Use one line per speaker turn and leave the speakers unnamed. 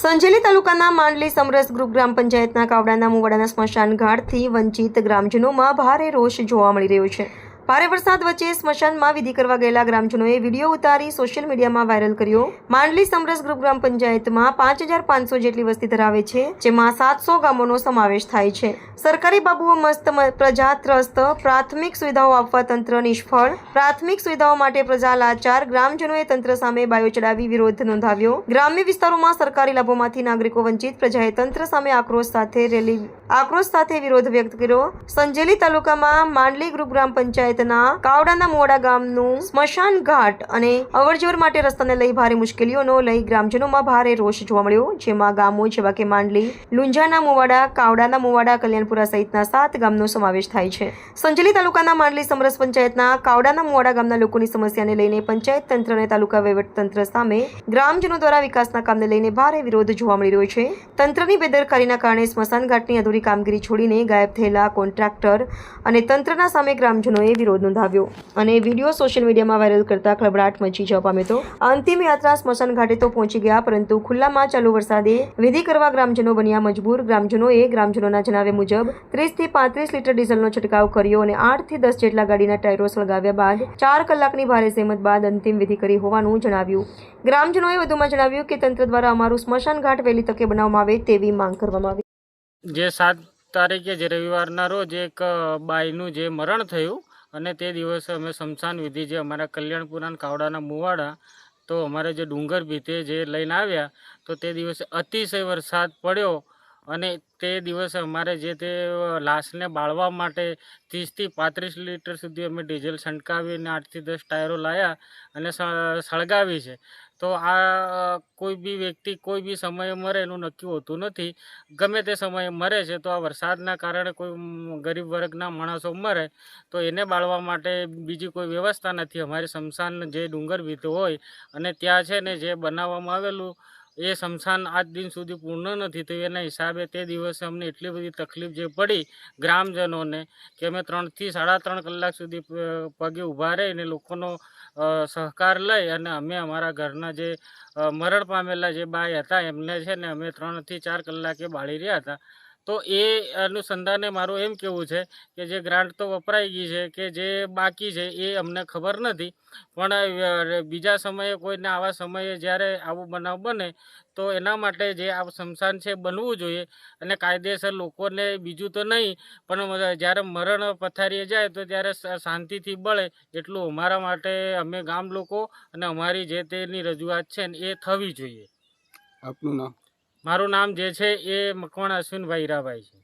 સંજેલી તાલુકાના માંડલી સમરસ ગ્રુપ ગ્રામ પંચાયતના કાવડાના મુવાડાના સ્મશાન ઘાટથી વંચિત ગ્રામજનોમાં ભારે રોષ જોવા મળી રહ્યો છે. ભારે વરસાદ વચ્ચે સ્મશાનમાં વિધિ કરવા ગયેલા ગ્રામજનોએ વીડિયો ઉતારી સોશિયલ મીડિયામાં વાયરલ કર્યો. માંડલી સમરસ ગ્રુપ ગ્રામ પંચાયતમાં પાંચ હજાર પાંચસો જેટલી વસ્તી ધરાવે છે, જેમાં સાતસો ગામોનો સમાવેશ થાય છે. સરકારી બાબુઓ મસ્ત પ્રજા ત્રસ્ત, પ્રાથમિક સુવિધાઓ આપવા તંત્ર નિષ્ફળ, પ્રાથમિક સુવિધાઓ માટે પ્રજા લાચાર, ગ્રામજનોએ તંત્ર સામે બાયો ચડાવી વિરોધ નોંધાવ્યો. ગ્રામ્ય વિસ્તારોમાં સરકારી લાભોમાંથી નાગરિકો વંચિત પ્રજાએ તંત્ર સામે આક્રોશ સાથે રેલી, આક્રોશ સાથે વિરોધ વ્યક્ત કર્યો. સંજેલી તાલુકામાં માંડલી ગ્રુપ ગ્રામ પંચાયતના કાવડાના મોડા ગામનું સ્મશાન ઘાટ અને અવરજવર માટે રસ્તાને લઈ ભારે મુશ્કેલીઓનો લઈ ગ્રામજનોમાં ભારે રોષ જોવા મળ્યો. જેમાં ગામો જેવા કે માંડલી, લુંજાના મુવાડા, કાવડાના મુવાડા, કલ્યાણપુરા સહિતના સાત ગામનો સમાવેશ થાય છે. સંજલી તાલુકાના માંડલી સમરસ પંચાયતના કાવડાના મુવાડા ગામના લોકોની સમસ્યાને લઈને પંચાયત તંત્ર અને તાલુકા વહીવટતંત્ર સામે ગ્રામજનો દ્વારા વિકાસના કામને લઈને ભારે વિરોધ જોવા મળી રહ્યો છે. તંત્રની બેદરકારીના કારણે સ્મશાન ઘાટની અધૂરી કામગીરી છોડીને ગાયબ થયેલા કોન્ટ્રાક્ટર અને તંત્રના સામે ગ્રામજનોએ વિરોધ નોંધાવ્યો. અને વીડિયો સોશિયલ મીડિયામાં વાયરલ કરતા ખળભળાટ મચી જવા પામ્યો હતો. અંતિમ યાત્રા સ્મશાન ઘાટે તો પહોંચી ગયા, પરંતુ ખુલ્લામાં ચાલુ વરસાદે વિધિ કરવા ગ્રામજનો બન્યા મજબૂર. ગ્રામજનોએ ગ્રામજનોના જણાવ્યા મુજબ ત્રીસથી પાંત્રીસ લીટર ડીઝલનો છંટકાવ કર્યો અને આઠથી દસ જેટલા ગાડીના ટાયરો સળગાવ્યા બાદ ચાર કલાકની ભારે સહેમત બાદ અંતિમ વિધિ કરી હોવાનું જણાવ્યું. ગ્રામજનોએ વધુમાં જણાવ્યું કે તંત્ર દ્વારા અમારું સ્મશાન ઘાટ વહેલી તકે બનાવવામાં આવે તેવી માંગ કરવામાં આવી.
જે સાત તારીખે, જે રવિવારના રોજ એક બાઈનું જે મરણ થયું અને તે દિવસે અમે શમશાન વિધિ જે અમારા કલ્યાણપુરા કાવડાના મુવાડા, તો અમારે જે ડુંગર ભીતે જે લઈને આવ્યા, તો તે દિવસે અતિશય વરસાદ પડ્યો અને તે દિવસે અમારે જે તે લાશને બાળવા માટે ત્રીસથી પાંત્રીસ લીટર સુધી અમે ડીઝલ છંટકાવીને આઠથી દસ ટાયરો લાવ્યા અને સળગાવી છે. તો આ કોઈ બી વ્યક્તિ કોઈ બી સમયે મરે એનું નક્કી હોતું નથી. ગમે તે સમયે મરે છે તો આ વરસાદના કારણે કોઈ ગરીબ વર્ગના માણસો મરે તો એને બાળવા માટે બીજી કોઈ વ્યવસ્થા નથી. અમારી સ્મશાન જે ડુંગર વીતો હોય અને ત્યાં છે ને જે બનાવવામાં આવેલું એ સ્મશાન આજ દિન સુધી પૂર્ણ નથી થયું. એના હિસાબે તે દિવસે અમને એટલી બધી તકલીફ જે પડી ગ્રામજનોને કે અમે ત્રણથી સાડા ત્રણ કલાક સુધી પગે ઊભા રહીને લોકોનો સહકાર લઈ અને અમે અમારા ઘરના જે મરણ પામેલા જે બાઈ હતા એમને છે ને અમે ત્રણથી ચાર કલાકે બાળી રહ્યા હતા. તો એ અનુસંધાને મારું એમ કેવું છે કે જે ગ્રાન્ટ તો વપરાઈ ગઈ છે કે જે બાકી છે એ અમને ખબર નથી. પણ બીજા સમયે કોઈને આવા સમયે જ્યારે આવું બનાવ બને, તો એના માટે જે આ સ્મશાન છે બનવું જોઈએ. અને કાયદેસર લોકોને બીજું તો નહીં, પણ જ્યારે મરણ પથારીએ જાય તો ત્યારે શાંતિથી બળે એટલું અમારા માટે અમે ગામ લોકો અને અમારી જે તેની રજૂઆત છે એ થવી જોઈએ.
આપનું નામ?
મારું નામ જે છે એ મકવાણા અશ્વિનભાઈ હીરાભાઈ છે.